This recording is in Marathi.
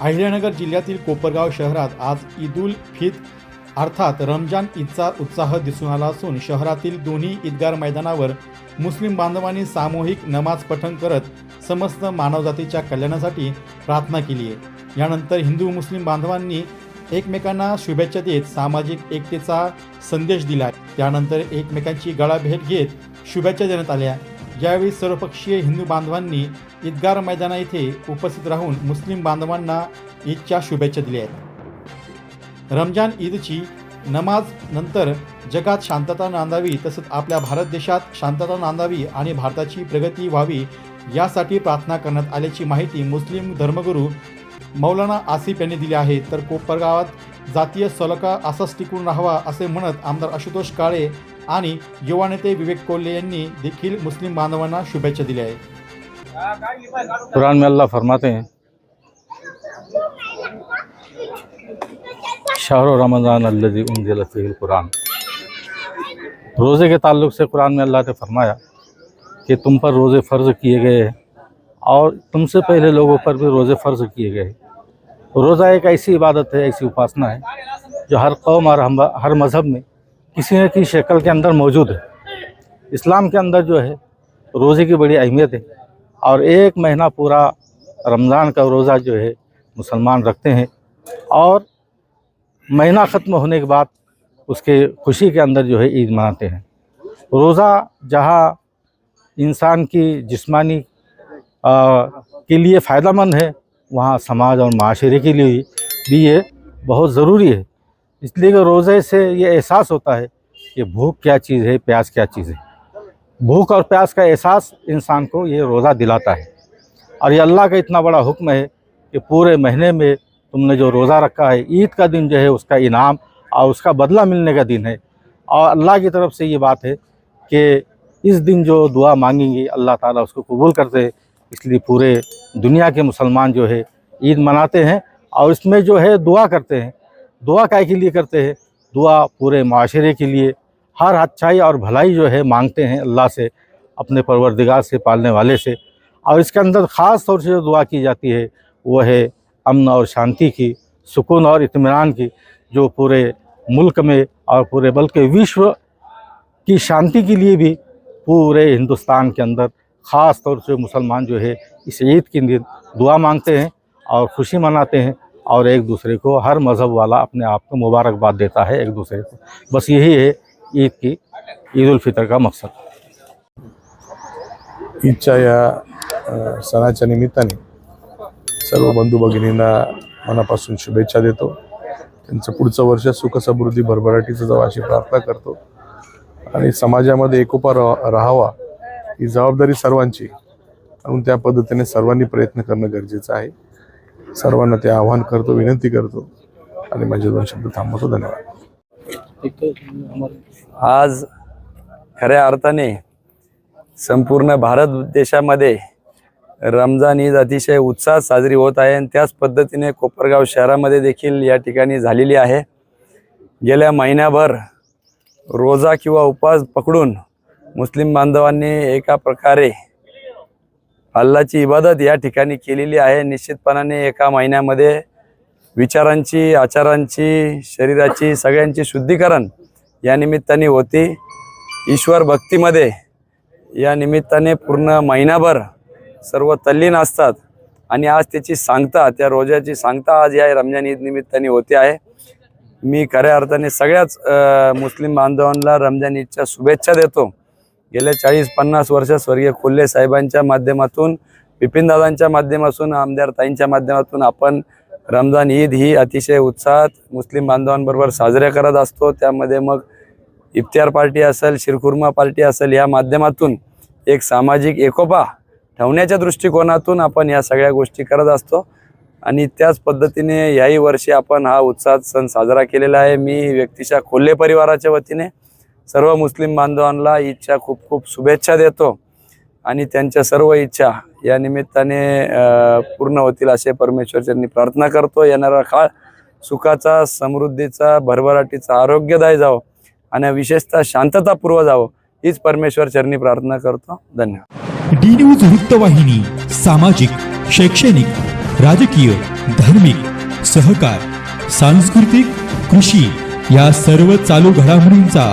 अहिल्यानगर जिल्ह्यातील कोपरगाव शहरात आज ईद उल फित अर्थात रमजान ईदचा उत्साह दिसून आला असून शहरातील दोन्ही ईदगार मैदानावर मुस्लिम बांधवांनी सामूहिक नमाज पठण करत समस्त मानवजातीच्या कल्याणासाठी प्रार्थना केली आहे. यानंतर हिंदू मुस्लिम बांधवांनी एकमेकांना शुभेच्छा देत सामाजिक एकतेचा संदेश दिला त्यानंतर एकमेकांची गळाभेट घेत शुभेच्छा देण्यात आल्या. यावेळी सर्वपक्षीय हिंदू बांधवांनी ईदगार मैदाना येथे उपस्थित राहून मुस्लिम बांधवांना ईदच्या शुभेच्छा दिल्या आहेत. रमजान ईदची नमाज नंतर जगात शांतता नांदावी तसंच आपल्या भारत देशात शांतता नांदावी आणि भारताची प्रगती व्हावी यासाठी प्रार्थना करण्यात आल्याची माहिती मुस्लिम धर्मगुरू मौलाना आसिफ यांनी दिली आहे. तर कोपरगावात जातीय सलोखा असाच टिकून राहावा असे म्हणत आमदार आशुतोष काळे आणि युवा नेते विवेक कोल्हे यांनी देखील मुस्लिम बांधवांना शुभेच्छा दिल्या आहेत. कुरान में अल्लाह फरमाते हैं शहर रमज़ान अल्लज़ी उनजिल फ़ीहिल कुरान. रोज़े के ताल्लुक से कुरान में अल्लाह ने फरमाया कि तुम पर रोज़े फ़र्ज़ किए गए हैं और तुमसे पहले लोगों पर भी रोज़े फ़र्ज़ किए गए रोज़ा एक ऐसी इबादत है ऐसी उपासना है जो हर कौम और हम हर मज़हब में किसी न किसी शक्ल के अंदर मौजूद है इस्लाम के अंदर जो है रोज़े की बड़ी अहमियत है और एक महीना पूरा रमज़ान का रोज़ा जो है मुसलमान रखते हैं और महीना ख़त्म होने के बाद उसके खुशी के अंदर जो है ईद मनाते हैं रोज़ा जहाँ इंसान की जिस्मानी आ, के लिए फ़ायदामंद है वहाँ समाज और माशरे के लिए भी ये बहुत ज़रूरी है इसलिए कि रोज़े से ये एहसास होता है कि भूख क्या चीज़ है प्यास क्या चीज़ है भूख और प्यास का एहसास इंसान को ये रोज़ा दिलाता है और ये अल्लाह का इतना बड़ा हुक्म है कि पूरे महीने में तुमने जो रोज़ा रखा है ईद का दिन जो है उसका इनाम और उसका बदला मिलने का दिन है और अल्लाह की तरफ से ये बात है कि इस दिन जो दुआ मांगेंगे अल्लाह ताला उसको कबूल करते हैं इसलिए पूरे दुनिया के मुसलमान जो है ईद मनाते हैं और इसमें जो है दुआ करते دعا کائے کے لیے کرتے ہیں۔ دعا پورے معاشرے کے لیے، ہر اچھائی اور بھلائی جو ہے مانگتے ہیں اللہ سے، اپنے پروردگار سے، پالنے والے سے۔ اور اس کے اندر خاص طور سے جو دعا کی جاتی ہے، وہ ہے امن اور شانتی کی، سکون اور اطمینان کی، جو پورے ملک میں اور پورے بلکہ وشو کی شانتی کے لیے بھی پورے ہندوستان کے اندر خاص طور سے مسلمان جو ہے اس عید کے دن دعا مانگتے ہیں اور خوشی مناتے ہیں۔ और एक दूसरे को हर मज़हब वाला अपने आप को मुबारकबाद देता है एक दूसरे को। बस यही है ईद की ईदालफ़ितर उल फितर का मकसद। ईदच्या या सणाच्या निमित्ताने सर्व बंधू भगिनींना मनापासून शुभेच्छा देतो. त्यांचं पुढचं वर्ष सुखसमृद्धी भरभराटीचं जावं अशी प्रार्थना करतो. आणि समाजामध्ये एकोपा रा- राहावा ही जबाबदारी सर्वांची. म्हणून त्या पद्धतीने सर्वांनी प्रयत्न करणं गरजेचं आहे. सर्वांना ते आवाहन करतो विनंती करतो. आणि माझे दोन शब्द थांबवतो. धन्यवाद. आज खऱ्या अर्थाने संपूर्ण भारत देशामध्ये रमजान ईद अतिशय उत्साहात साजरी होत आहे आणि त्याच पद्धतीने कोपरगाव शहरामध्ये देखील या ठिकाणी झालेली आहे. गेल्या महिन्याभर रोजा किंवा उपवास पकडून मुस्लिम बांधवांनी एका प्रकारे अल्लाची इबादत या ठिकाणी केलेली आहे. निश्चितपणाने एका महिन्यामध्ये विचारांची आचारांची शरीराची सगळ्यांची शुद्धीकरण या निमित्ताने होती. ईश्वर भक्तीमध्ये या निमित्ताने पूर्ण महिनाभर सर्व तल्लीन असतात आणि आज त्याची सांगता त्या रोजाची सांगता आज या रमजान ईद निमित्ताने होते आहे. मी खऱ्या अर्थाने सगळ्याच मुस्लिम बांधवांना रमजान ईदच्या शुभेच्छा देतो. गेल्या चाळीस पन्नास वर्ष स्वर्गीय कोल्हे साहेबांच्या माध्यमातून बिपिनदादांच्या माध्यमातून आमदार ताईंच्या माध्यमातून आपण रमजान ईद ही अतिशय उत्साहात मुस्लिम बांधवांबरोबर साजऱ्या करत असतो. त्यामध्ये मग इफ्तियार पार्टी असेल शिरखुर्मा पार्टी असेल या माध्यमातून एक सामाजिक एकोपा ठेवण्याच्या दृष्टिकोनातून आपण या सगळ्या गोष्टी करत असतो. आणि त्याच पद्धतीने याही वर्षी आपण हा उत्साहात सण साजरा केलेला आहे. मी व्यक्तिशा कोल्हे परिवाराच्या वतीने सर्व मुस्लिम बांधवांना ईदच्या खूप खूप शुभेच्छा देतो. आणि त्यांच्या सर्व इच्छा या निमित्ताने पूर्ण होतील असे परमेश्वरच्यांनी प्रार्थना करतो. येणारा काळ सुखाचा समृद्धीचा भरभराटीचा आरोग्यदायी जावं आणि विशेषतः शांततापूर्व जावं हीच परमेश्वर चरणी प्रार्थना करतो. धन्यवाद. डी न्यूज वृत्तवाहिनी सामाजिक शैक्षणिक राजकीय धार्मिक सहकार सांस्कृतिक कृषी या सर्व चालू घडामोडींचा